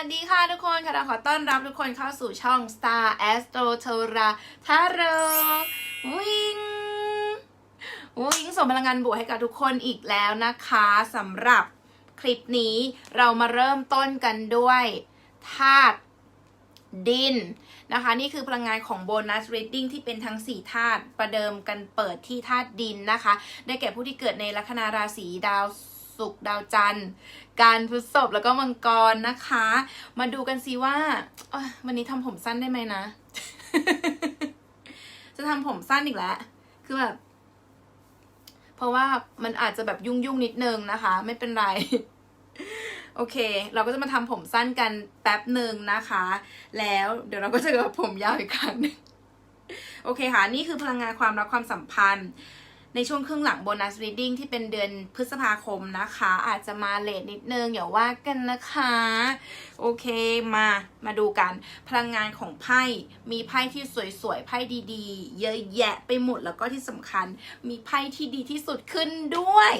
วัสดีค่ะทุกคนค่ะเราขอต้อนรับทุกคนเข้าสู่ช่อง Star Astro t o r a t a r o วิงวิงส่งพลังงานบวกให้กับทุกคนอีกแล้วนะคะสำหรับคลิปนี้เรามาเริ่มต้นกันด้วยธาตุดินนะคะ นี่คือพลังงานของโบนัส reading ที่เป็นทั้ง 4 ธาตุประเดิมกันเปิดที่ธาตุดินนะคะ ได้แก่ผู้ที่เกิดในลัคนาราศีดาว ศุกร์ดาวจันทร์ การพฤษภแล้วก็มังกรนะคะ มาดูกันสิว่าวันนี้ทำผมสั้นได้ไหมนะ จะทำผมสั้นอีกแล้ว คือแบบ เพราะว่ามันอาจจะแบบยุ่งยุ่งนิดนึงนะคะ ไม่เป็นไรโอเค เราก็จะมาทำผมสั้นกันแป๊บหนึ่งนะคะ แล้วเดี๋ยวเราก็จะกับผมยาวอีกครั้งนึงโอเคค่ะ นี่คือพลังงานความรักความสัมพันธ์ ในช่วงครึ่งหลังโบนัส reading ที่เป็นเดือนพฤษภาคมนะคะ อาจจะมาเลทนิดนึงอย่าว่ากันนะคะ โอเคมามาดูกัน พลังงานของไพ่มีไพ่ที่สวยๆไพ่ดีๆ เยอะแยะไปหมดแล้วก็ที่สำคัญ มีไพ่ที่ดีที่สุดขึ้นด้วย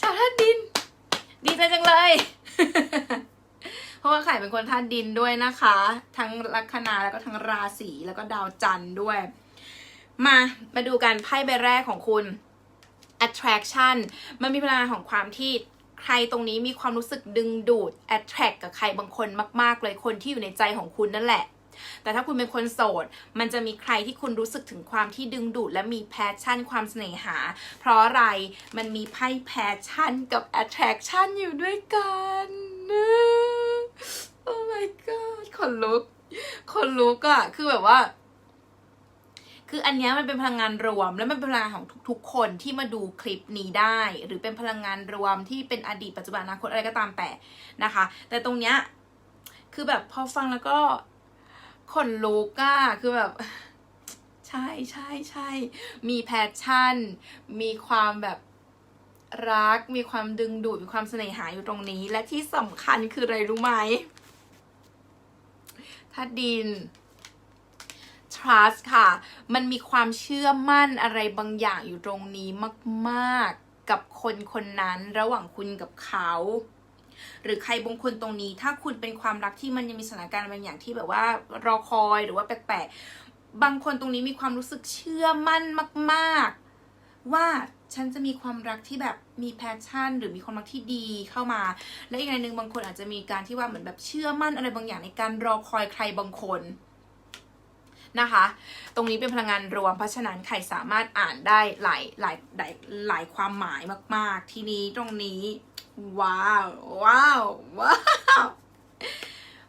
ชาวธาตุดิน ดีใจจังเลย เพราะว่าไข่เป็นคนธาตุดินด้วยนะคะ ทั้งลัคนาแล้วก็ทั้งราศีแล้วก็ดาวจันทร์ด้วย มา มาดูกันไพ่ใบแรกของคุณ attraction มันมีพลังงานของความที่ใครตรงนี้มีความรู้สึกดึงดูด attract กับใครบางคนมาก ๆ เลยคนที่อยู่ในใจของคุณนั่นแหละ แต่ถ้าคุณเป็นคนโสด มันจะมีใครที่คุณรู้สึกถึงความที่ดึงดูด และมี passion ความเสน่หา เพราะอะไร มันมีไพ่ passion กับ attraction อยู่ด้วยกันโอ้ my god ขนลุก ขนลุกอะคือแบบว่า คืออันนี้มันเป็นพลังงานรวม และมันเป็นพลังงานของทุกๆคนที่มาดูคลิปนี้ได้ หรือเป็นพลังงานรวมที่เป็นอดีตปัจจุบันอนาคตอะไรก็ตามแต่นะคะ แต่ตรงเนี้ยคือแบบพอฟังแล้วก็ขนลุกอะคือแบบ ใช่ใช่ใช่มีแพชชั่น มีความแบบรัก มีความดึงดูด มีความเสน่หาอยู่ตรงนี้ และที่สำคัญคืออะไรรู้ไหมธาตุดิน trust ค่ะ มันมีความเชื่อมั่นอะไรบางอย่างอยู่ตรงนี้มากๆ กับคนคนนั้นระหว่างคุณกับเขา หรือใครบางคนตรงนี้ ถ้าคุณเป็นความรักที่มันยังมีสถานการณ์บางอย่างที่แบบว่ารอคอยหรือว่าแปลกๆ บางคนตรงนี้มีความรู้สึกเชื่อมั่นมาก ๆ ว่าฉันจะมีความรักที่แบบมีแพชชั่น หรือมีความรักที่ดีเข้ามา และอีกในหนึ่งบางคนอาจจะมีการที่ว่าเหมือนแบบเชื่อมั่นอะไรบางอย่างในการรอคอยใครบางคน นะคะ ตรงนี้เป็นพลังงานรวม เพราะฉะนั้นใครสามารถอ่านได้หลายหลายหลายหลายความหมายมาก ๆ ทีนี้ตรงนี้ว้าวว้าวว้าว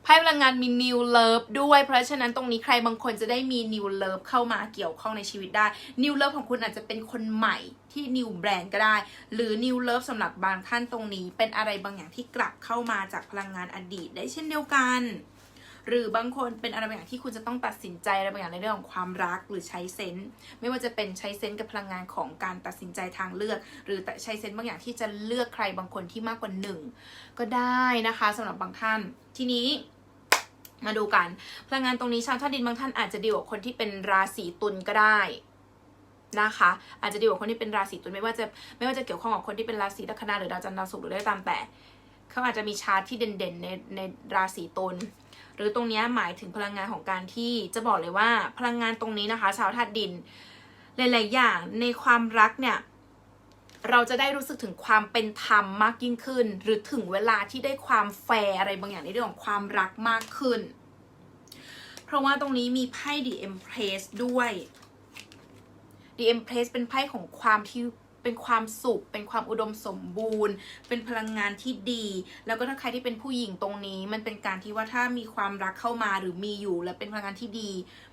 ไพ่พลังงานมี new love ด้วย เพราะฉะนั้นตรงนี้ใครบางคนจะได้มี new love เข้ามาเกี่ยวข้องในชีวิตได้ new love ของคุณอาจจะเป็นคนใหม่ที่ new brand ก็ได้ หรือ new love สำหรับบางท่านตรงนี้ เป็นอะไรบางอย่างที่กลับเข้ามาจากพลังงานอดีตได้เช่นเดียวกัน หรือบางคนเป็นอะไรบางอย่างที่คุณจะต้องตัดสินใจอะไรบางอย่างในเรื่องของความรักหรือใช้เซนส์ไม่ว่าจะเป็นใช้เซนส์กับพลังงานของการตัดสินใจทางเลือก หรือใช้เซนส์บางอย่างที่จะเลือกใครบางคนที่มากกว่าหนึ่งก็ได้นะคะสำหรับบางท่านทีนี้มาดูกัน พลังงานตรงนี้ชาวธาตุดินบางท่านอาจจะดีกว่าคนที่เป็นราศีตุลก็ได้นะคะ อาจจะดีกว่าคนที่เป็นราศีตุลไม่ว่าจะไม่ว่าจะเกี่ยวข้องกับคนที่เป็นราศีลัคนาหรือดาวจันทร์ดาวศุกร์หรือได้ตามแต่ เขาอาจจะมีชาร์ตที่เด่นๆในในราศีตุล รือตรงนี้หมายถึงพลังงานของการที่จะบอกเลยว่าพลังงานตรงนี้นะคะ ชาวธาตุดิน หลาย ๆ อย่างในความรักเนี่ยเราจะได้รู้สึกถึงความเป็นธรรมมากยิ่งขึ้น หรือถึงเวลาที่ได้ความแฟร์อะไรบางอย่างในเรื่องของความรักมากขึ้น เพราะว่าตรงนี้มีไพ่ The Empress ด้วย The Empress เป็นไพ่ของความที่ เป็นความสุข เป็นความอุดมสมบูรณ์ เป็นพลังงานที่ดี แล้วก็ถ้าใครที่เป็นผู้หญิงตรงนี้ มันเป็นการที่ว่าถ้ามีความรักเข้ามาหรือมีอยู่ และเป็นพลังงานที่ดี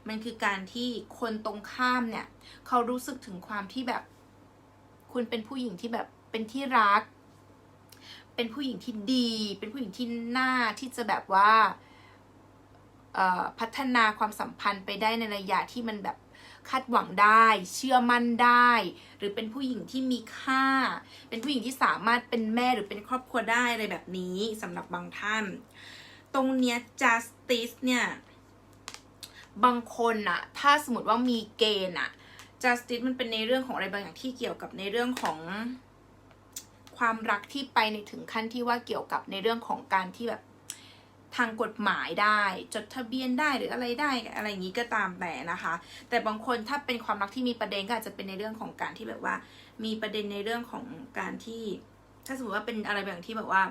มันคือการที่คนตรงข้ามเนี่ย เขารู้สึกถึงความที่แบบ คุณเป็นผู้หญิงที่แบบเป็นที่รัก เป็นผู้หญิงที่ดี เป็นผู้หญิงที่น่าที่จะแบบว่าเอ่อพัฒนาความสัมพันธ์ไปได้ในระยะที่มันแบบ คาดหวังได้ เชื่อมั่นได้ หรือเป็นผู้หญิงที่มีค่า เป็นผู้หญิงที่สามารถเป็นแม่หรือเป็นครอบครัวได้อะไรแบบนี้สำหรับบางท่าน ตรงเนี้ย justice เนี่ย บางคนอะถ้าสมมติว่ามีเกณฑ์อะ justice มันเป็นในเรื่องของอะไรบางอย่างที่เกี่ยวกับในเรื่องของความรักที่ไปในถึงขั้นที่ว่าเกี่ยวกับในเรื่องของการที่แบบ ทางกฎหมายได้ จดทะเบียนได้หรืออะไรได้อะไรอย่างนี้ก็ตามแต่นะคะ แต่บางคนถ้าเป็นความรักที่มีประเด็นก็อาจจะเป็นในเรื่องของการที่แบบว่า มีประเด็นในเรื่องของการที่ ถ้าสมมติว่าเป็นอะไรแบบที่แบบว่า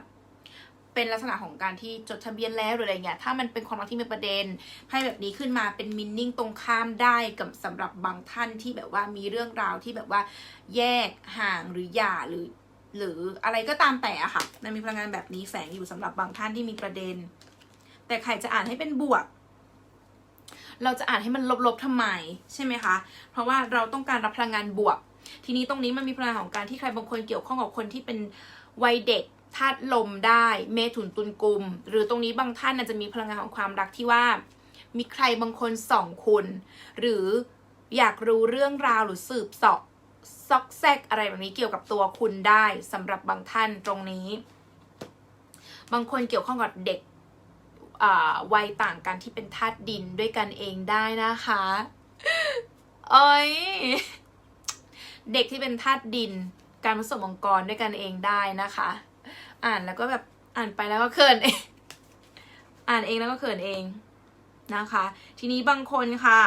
เป็นลักษณะของการที่จดทะเบียนแล้วหรืออะไรเงี้ยถ้ามันเป็นความรักที่มีประเด็นไพ่แบบนี้ขึ้นมาเป็นมินนิ่งตรงข้ามได้กับสำหรับบางท่านที่แบบว่ามีเรื่องราวที่แบบว่า แยกห่างหรือหย่าหรือ หรืออะไรก็ตามแต่อะค่ะมันมีพลังงานแบบนี้แฝงอยู่สำหรับบางท่านที่มีประเด็น แต่ใครจะอ่านให้เป็นบวก เราจะอ่านให้มันลบๆทำไมใช่ไหมคะ เพราะว่าเราต้องการรับพลังงานบวก ทีนี้ตรงนี้มันมีพลังงานของการที่ใครบางคนเกี่ยวข้องกับคนที่เป็นวัยเด็กธาตุลมได้ เมถุนตุลกุม หรือตรงนี้บางท่านอาจจะมีพลังงานของความรักที่ว่า มีใครบางคนส่องคุณ หรืออยากรู้เรื่องราวหรือสืบสอบซอกแซกอะไรแบบนี้เกี่ยวกับตัวคุณได้สำหรับบางท่านตรงนี้ บางคนเกี่ยวข้องกับเด็ก วัยต่างกันที่เป็นธาตุดินด้วยกันเองได้นะคะเอ้ยเด็กที่เป็นธาตุดิน การผสมองค์กรด้วยกันเองได้นะคะ อ่านแล้วก็แบบอ่านไปแล้วก็เขินเองอ่านเองแล้วก็เขินเองนะคะ ทีนี้บางคนค่ะ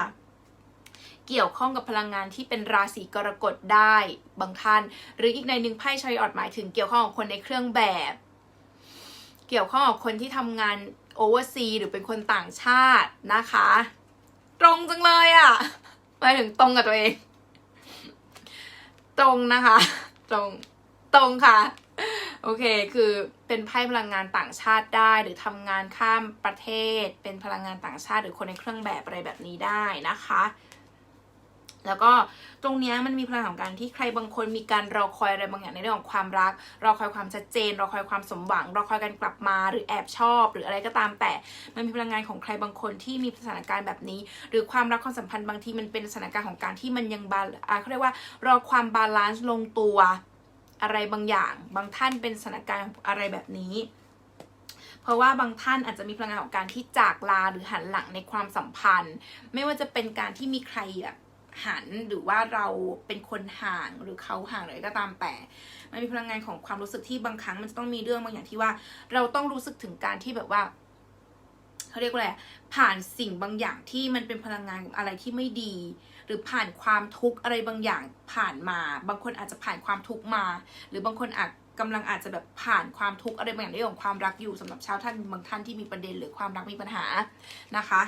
เกี่ยวข้องกับพลังงานที่เป็นราศีกรกฎได้บางท่าน หรืออีกในหนึ่งไพ่ชายออดหมายถึงเกี่ยวข้องกับคนในเครื่องแบบ เกี่ยวข้องกับคนที่ทำงาน โอเวอร์ซีหรือเป็นคนต่างชาตินะคะ ตรงจังเลยอะ่ะหมายถึงตรงกับตัวเอง ตรงนะคะ ตรงตรงค่ะ โอเคคือเป็นไพ่พลังงานต่างชาติได้ หรือทำงานข้ามประเทศ เป็นพลังงานต่างชาติ หรือคนในเครื่องแบบอะไรแบบนี้ได้นะคะ แล้วก็ตรงนี้มันมีพลังของการที่ใครบางคนมีการรอคอยอะไรบางอย่างในเรื่องของความรัก รอคอยความชัดเจน รอคอยความสมหวัง รอคอยการกลับมาหรือแอบชอบ หรืออะไรก็ตาม แต่มันมีพลังงานของใครบางคนที่มีสถานการณ์แบบนี้ หรือความรักความสัมพันธ์บางทีมันเป็นสถานการณ์ของการที่มันยังบาอ่าเขาเรียกว่ารอความบาลานซ์ลงตัวอะไรบางอย่าง บางท่านเป็นสถานการณ์อะไรแบบนี้เพราะว่าบางท่านอาจจะมีพลังงานของการที่จากลาหรือหันหลังในความสัมพันธ์ ไม่ว่าจะเป็นการที่มีใครแบบ หันหรือว่าเราเป็นคนห่างหรือเขาห่างอะไรก็ตามแต่ มันมีพลังงานของความรู้สึกที่บางครั้งมันจะต้องมีเรื่องบางอย่างที่ว่า เราต้องรู้สึกถึงการที่แบบว่าเขาเรียกว่าอะไรผ่านสิ่งบางอย่างที่มันเป็นพลังงานอะไรที่ไม่ดี หรือผ่านความทุกข์อะไรบางอย่างผ่านมา บางคนอาจจะผ่านความทุกข์มา หรือบางคนอาจกำลังอาจจะแบบผ่านความทุกข์อะไรบางอย่างในเรื่องของความรักอยู่สำหรับชาวท่านบางท่านที่มีประเด็นหรือความรักมีปัญหานะคะ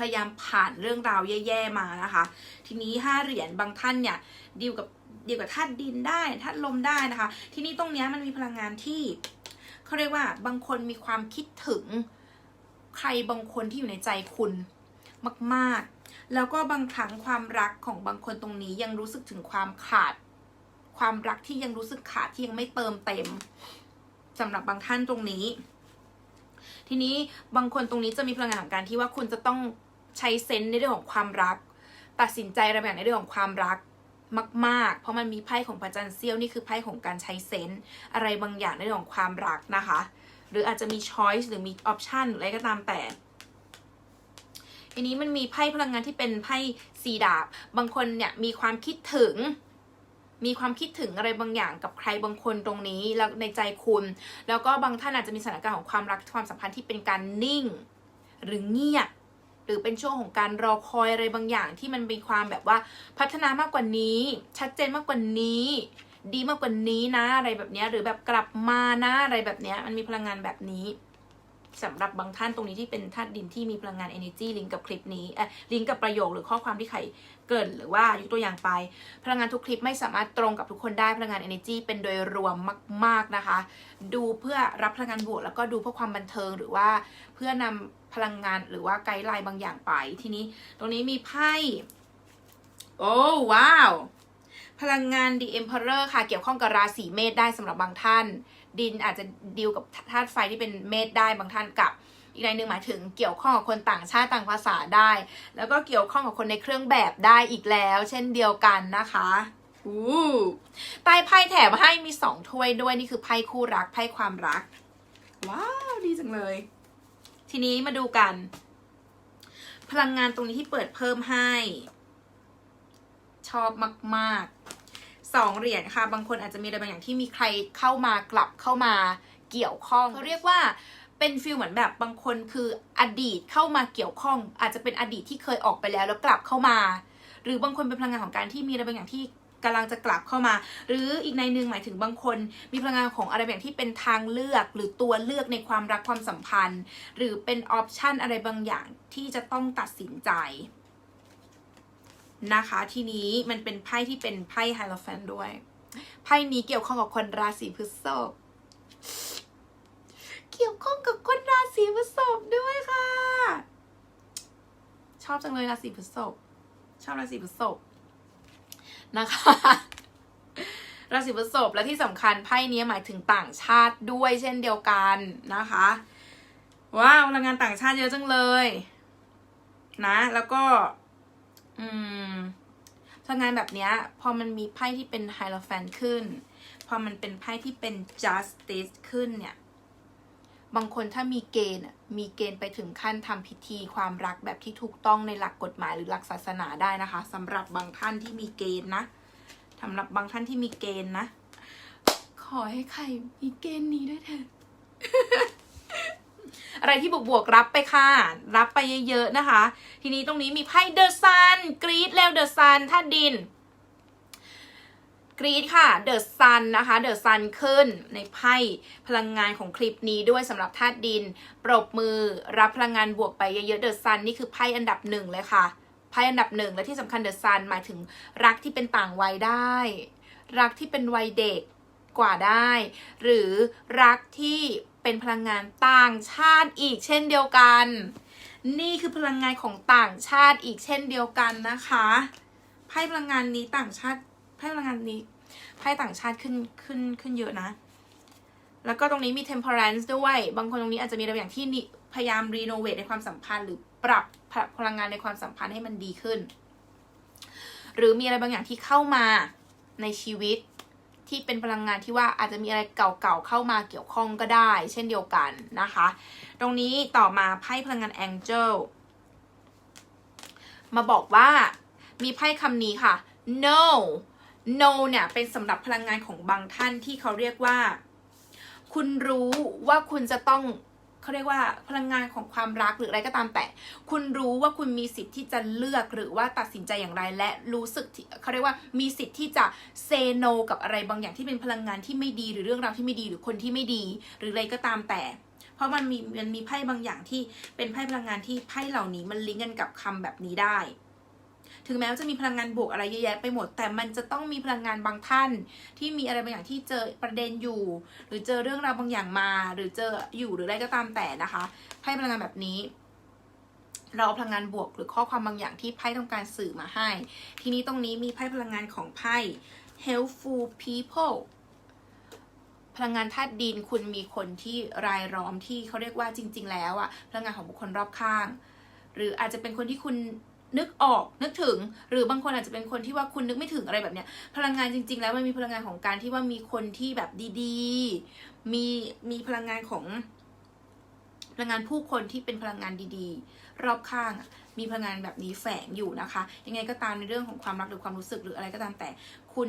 พยายามผ่านเรื่องราวแย่ๆมานะคะ ทีนี้ห้าเหรียญบางท่านเนี่ยดีลกับดีลกับธาตุดินได้ธาตุลมได้นะคะ ทีนี้ตรงเนี้ยมันมีพลังงานที่เขาเรียกว่าบางคนมีความคิดถึงใครบางคนที่อยู่ในใจคุณมากๆ แล้วก็บางครั้งความรักของบางคนตรงนี้ยังรู้สึกถึงความขาด ความรักที่ยังรู้สึกขาดที่ยังไม่เติมเต็มสำหรับบางท่านตรงนี้ ทีนี้บางคนตรงนี้จะมีพลังงานของการที่ว่าคุณจะต้อง ใช้เซนส์ในเรื่องของความรัก ตัดสินใจอะไรแบบในเรื่องของความรักมาก ๆ เพราะมันมีไพ่ของพระจันทร์เซียวนี่คือไพ่ของการใช้เซนส์อะไรบางอย่างในเรื่องของความรักนะคะ หรืออาจจะมีช้อยส์หรือมีออปชันหรืออะไรก็ตามแต่ทีนี้มันมีไพ่พลังงานที่เป็นไพ่สีดาบบางคนเนี่ยมีความคิดถึง มีความคิดถึงอะไรบางอย่างกับใครบางคนตรงนี้แล้วในใจคุณ แล้วก็บางท่านอาจจะมีสถานการณ์ของความรักความสัมพันธ์ที่เป็นการนิ่ง หรือเงียบ หรือเป็นช่วงของการรอคอยอะไรบางอย่างที่มันมีความแบบว่าพัฒนามากกว่านี้ ชัดเจนมากกว่านี้ ดีมากกว่านี้นะ อะไรแบบนี้หรือแบบกลับมานะอะไรแบบนี้มันมีพลังงานแบบนี้สำหรับบางท่านตรงนี้ที่เป็นธาตุดินที่มีพลังงาน energy ลิงก์กับคลิปนี้เอ่อลิงก์กับประโยคหรือข้อความที่ใครเกินหรือว่ายกตัวอย่างไป พลังงานทุกคลิปไม่สามารถตรงกับทุกคนได้พลังงาน energy เป็นโดยรวมมาก ๆนะคะ ดูเพื่อรับพลังงานบวกแล้วก็ดูเพื่อความบันเทิงหรือว่าเพื่อนำ พลังงานหรือว่าไกด์ไลน์บางอย่างไป ทีนี้ตรงนี้มีไพ่โอ้ว้าว พลังงาน The Emperor ค่ะ เกี่ยวข้องกับราศีเมษได้สำหรับบางท่าน ดินอาจจะดีลกับธาตุไฟที่เป็นเมษได้บางท่านกับอีกในหนึ่งหมายถึงเกี่ยวข้องกับคนต่างชาติต่างภาษาได้ แล้วก็เกี่ยวข้องกับคนในเครื่องแบบได้อีกแล้ว เช่นเดียวกันนะคะอู้ใต้ไพ่แถมให้มีสองถ้วยด้วยนี่คือไพ่คู่รักไพ่ความรัก ว้าว ดีจังเลย ทีนี้มาดูกัน พลังงานตรงนี้ที่เปิดเพิ่มให้ ชอบมากๆสองเหรียญค่ะ บางคนอาจจะมีอะไรบางอย่างที่มีใครเข้ามากลับเข้ามาเกี่ยวข้องเขาเรียกว่าเป็นฟิลเหมือนแบบบางคนคืออดีตเข้ามาเกี่ยวข้อง อาจจะเป็นอดีตที่เคยออกไปแล้วแล้วกลับเข้ามา หรือบางคนเป็นพลังงานของการที่มีอะไรบางอย่างที่ กำลังจะกลับเข้ามา หรืออีกในหนึ่งหมายถึงบางคน มีพลังงานของอะไรบางที่เป็นทางเลือกหรือตัวเลือกในความรักความสัมพันธ์ หรือเป็นออปชันอะไรบางอย่างที่จะต้องตัดสินใจนะคะ ทีนี้มันเป็นไพ่ที่เป็นไพ่ไฮโลแฟนด้วย ไพ่นี้เกี่ยวข้องกับคนราศีพฤษภเกี่ยวข้องกับคนราศีพฤษภด้วยค่ะ ชอบจังเลยราศีพฤษภชอบราศีพฤษภ นะคะราศีพฤษภและที่สำคัญไพ่นี้หมายถึงต่างชาติด้วยเช่นเดียวกันนะคะว้าวพลังงานต่างชาติเยอะจังเลย นะ แล้วก็ อืมพลังงานแบบเนี้ยพอมันมีไพ่ที่เป็นไฮโลแฟนขึ้น พอมันเป็นไพ่ที่เป็น justice ขึ้นเนี่ย บางคนถ้ามีเกณฑ์ มีเกณฑ์ไปถึงขั้นทำพิธีความรักแบบที่ถูกต้องในหลักกฎหมายหรือหลักศาสนาได้นะคะสำหรับบางท่านที่มีเกณฑ์นะสำหรับบางท่านที่มีเกณฑ์นะ ขอให้ใครมีเกณฑ์นี้ด้วยเถอะอะไรที่บวกบวกๆรับไปค่ะ รับไปเยอะๆนะคะ ทีนี้ตรงนี้มีไพ่เดอะซันกรีดแล้วเดอะซันท่าดิน กรีดค่ะเดอะซันนะคะเดอะซันขึ้นในไพ่พลังงานของคลิปนี้ด้วยสำหรับธาตุดิน ปรบมือรับพลังงานบวกไปเยอะๆเดอะซันนี่คือไพ่อันดับหนึ่งเลยค่ะไพ่อันดับหนึ่งและที่สำคัญเดอะซันหมายถึงรักที่เป็นต่างวัยได้ รักที่เป็นวัยเด็กกว่าได้ หรือรักที่เป็นพลังงานต่างชาติอีกเช่นเดียวกัน นี่คือพลังงานของต่างชาติอีกเช่นเดียวกันนะคะไพ่พลังงานนี้ต่างชาติ ไพ่พลังงานนี้ไพ่ต่างชาติขึ้นขึ้นขึ้นเยอะนะ แล้วก็ตรงนี้มี temperance ด้วย บางคนตรงนี้อาจจะมีอะไรบางอย่างที่นิพยายามรีโนเวทในความสัมพันธ์ หรือปรับพลังงานในความสัมพันธ์ให้มันดีขึ้น หรือมีอะไรบางอย่างที่เข้ามาในชีวิตที่เป็นพลังงานที่ว่าอาจจะมีอะไรเก่าๆเข้ามาเกี่ยวข้องก็ได้ เช่นเดียวกันนะคะ ตรงนี้ต่อมาไพ่พลังงาน Angel มาบอกว่ามีไพ่คำนี้ค่ะ no no เนี่ยเป็นสำหรับพลังงานของบางท่านที่เขาเรียกว่า คุณรู้ว่าคุณจะต้องเขาเรียกว่าพลังงานของความรักหรืออะไรก็ตามแต่ คุณรู้ว่าคุณมีสิทธิ์ที่จะเลือกหรือว่าตัดสินใจอย่างไร และรู้สึกเขาเรียกว่ามีสิทธิ์ที่จะเซโนกับอะไรบางอย่างที่เป็นพลังงานที่ไม่ดีหรือเรื่องราวที่ไม่ดีหรือคนที่ไม่ดี หรืออะไรก็ตามแต่ เพราะมันมีมันมีไพ่บางอย่างที่เป็นไพ่พลังงานที่ไพ่เหล่านี้มันลิงก์กันกับคำแบบนี้ได้ ถึงแม้ว่าจะมีพลังงานบวกอะไรเยอะแยะไปหมด แต่มันจะต้องมีพลังงานบางท่าน ที่มีอะไรบางอย่างที่เจอประเด็นอยู่ หรือเจอเรื่องราวบางอย่างมา หรือเจออยู่หรืออะไรก็ตามแต่นะคะไพ่พลังงานแบบนี้ เราเอาพลังงานบวกหรือข้อความบางอย่างที่ไพ่ต้องการสื่อมาให้ ทีนี้ตรงนี้มีไพ่พลังงานของไพ่ helpful people พลังงานธาตุดินคุณมีคนที่รายล้อมที่เขาเรียกว่าจริง ๆ แล้วอะพลังงานของบุคคลรอบข้าง หรืออาจจะเป็นคนที่คุณ นึกออกนึกถึง หรือบางคนอาจจะเป็นคนที่ว่าคุณนึกไม่ถึงอะไรแบบเนี้ยพลังงานจริง ๆ แล้วมันมีพลังงานของการที่ว่ามีคนที่แบบดีๆ มีมีพลังงานของพลังงานผู้คนที่เป็นพลังงานดีๆ รอบข้างมีพลังงานแบบนี้แฝงอยู่นะคะ ยังไงก็ตามในเรื่องของความรักหรือความรู้สึกหรืออะไรก็ตามแต่คุณ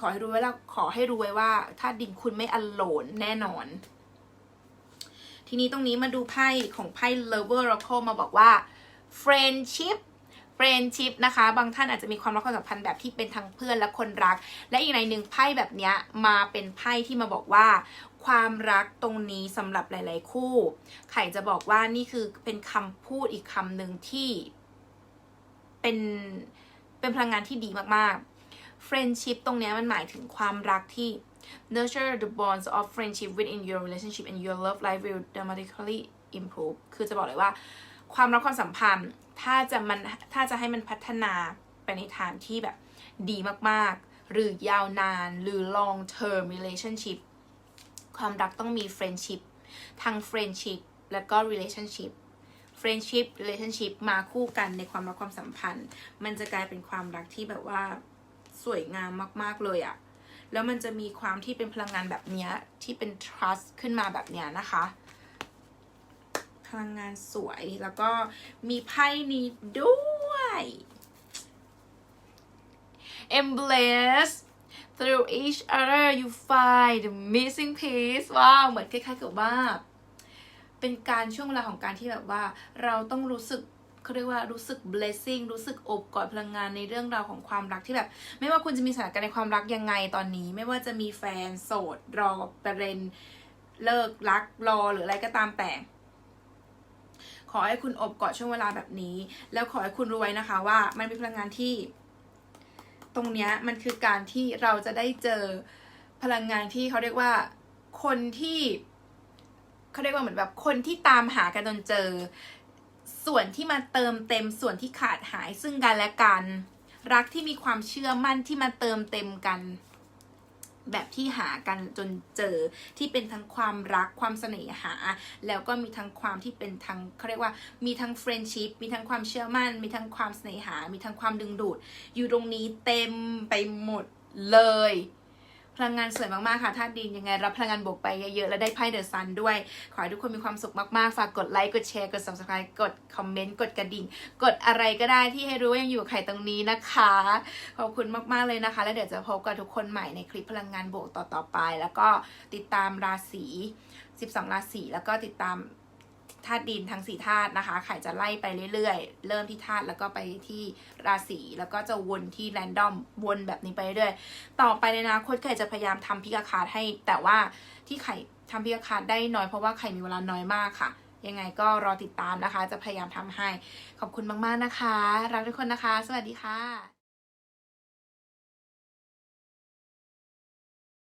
ขอให้รู้ไว้แล้วขอให้รู้ไว้ว่า ถ้าดินคุณไม่อโลนแน่นอน ทีนี้ตรงนี้มาดูไพ่ของไพ่ Lover Oracle มาบอกว่า friendship friendship นะคะ บางท่านอาจจะมีความรักความสัมพันธ์แบบที่เป็นทั้งเพื่อนและคนรัก และอีกในหนึ่งไพ่แบบนี้มาเป็นไพ่ที่มาบอกว่า ความรักตรงนี้สำหรับหลาย ๆ คู่ ไข่จะบอกว่านี่คือเป็นคำพูดอีกคำหนึ่งที่ เป็นเป็นพลังงานที่ดีมากๆ friendship ตรงนี้มันหมายถึงความรักที่ nurture the bonds of friendship within your relationship and your love life will dramatically improve คือจะบอกเลยว่า ความรักความสัมพันธ์ ถ้าจะมันถ้าจะให้มันพัฒนาไปในทางที่แบบดีมากๆ หรือยาวนานหรือ long term relationship ความรักต้องมี friendship ทั้ง friendship แล้วก็ relationship friendship relationship มาคู่กันในความรักความสัมพันธ์ มันจะกลายเป็นความรักที่แบบว่าสวยงามมาก ๆ เลยอะแล้วมันจะมีความที่เป็นพลังงานแบบเนี้ยที่เป็น trust ขึ้นมาแบบเนี้ยนะคะ พลังงานสวย แล้วก็มีไพ่นี้ด้วย embrace through each other you find the missing piece ว้าว เหมือนคล้ายๆกับว่า เป็นการช่วงเวลาของการที่แบบว่า เราต้องรู้สึกเขาเรียกว่ารู้สึก blessing รู้สึกอบกอดพลังงานในเรื่องราวของความรักที่แบบ ไม่ว่าคุณจะมีสถานการณ์ในความรักยังไงตอนนี้ ไม่ว่าจะมีแฟนโสด รอประเด็นเลิกรักรอหรืออะไรก็ตามแต่ ขอให้คุณอบกอดช่วงเวลาแบบนี้ แล้วขอให้คุณรู้ไว้นะคะว่ามันมีพลังงานที่ ตรงเนี้ยมันคือการที่เราจะได้เจอพลังงานที่เขาเรียกว่าคนที่เขาเรียกว่าเหมือนแบบคนที่ตามหากันจนเจอ ส่วนที่มาเติมเต็มส่วนที่ขาดหายซึ่งกันและกัน รักที่มีความเชื่อมั่นที่มาเติมเต็มกัน แบบที่หากันจนเจอที่เป็นทั้งความรักความเสน่หา แล้วก็มีทั้งความที่เป็นทั้งเขาเรียกว่ามีทั้งเฟรนชิพมีทั้งความเชื่อมั่น มีทั้งความเสน่หา มีทั้งความดึงดูด อยู่ตรงนี้เต็มไปหมดเลย พลังงานสวยมากๆค่ะธาตุดินยังไงรับพลังงานบวกไปเยอะๆ แล้วได้ไพ่เดอะซันด้วย ขอให้ทุกคนมีความสุขมากๆ ฝากกดไลค์ กดแชร์ กด subscribe กดคอมเมนต์ กดกระดิ่ง กดอะไรก็ได้ที่ให้รู้ว่ายังอยู่กับใครตรงนี้นะคะ ขอบคุณมากๆเลยนะคะ แล้วเดี๋ยวจะพบกับทุกคนใหม่ในคลิปพลังงานบวกต่อๆไป แล้วก็ติดตามราศี 12 ราศีแล้วก็ติดตาม ธาตุดินทั้งสี่ธาตุนะคะไข่จะไล่ไปเรื่อยๆ เริ่มที่ธาตุแล้วก็ไปที่ราศีแล้วก็จะวนที่แรนดอมวนแบบนี้ไปเรื่อยต่อไปในอนาคตไข่จะพยายามทำพิกาคาร์ดให้ แต่ว่าที่ไข่ทำพิกาคาร์ดได้น้อยเพราะว่าไข่มีเวลาน้อยมากค่ะยังไงก็รอติดตามนะคะ จะพยายามทำให้ ขอบคุณมาก ๆ นะคะ รักทุกคนนะคะ สวัสดีค่ะ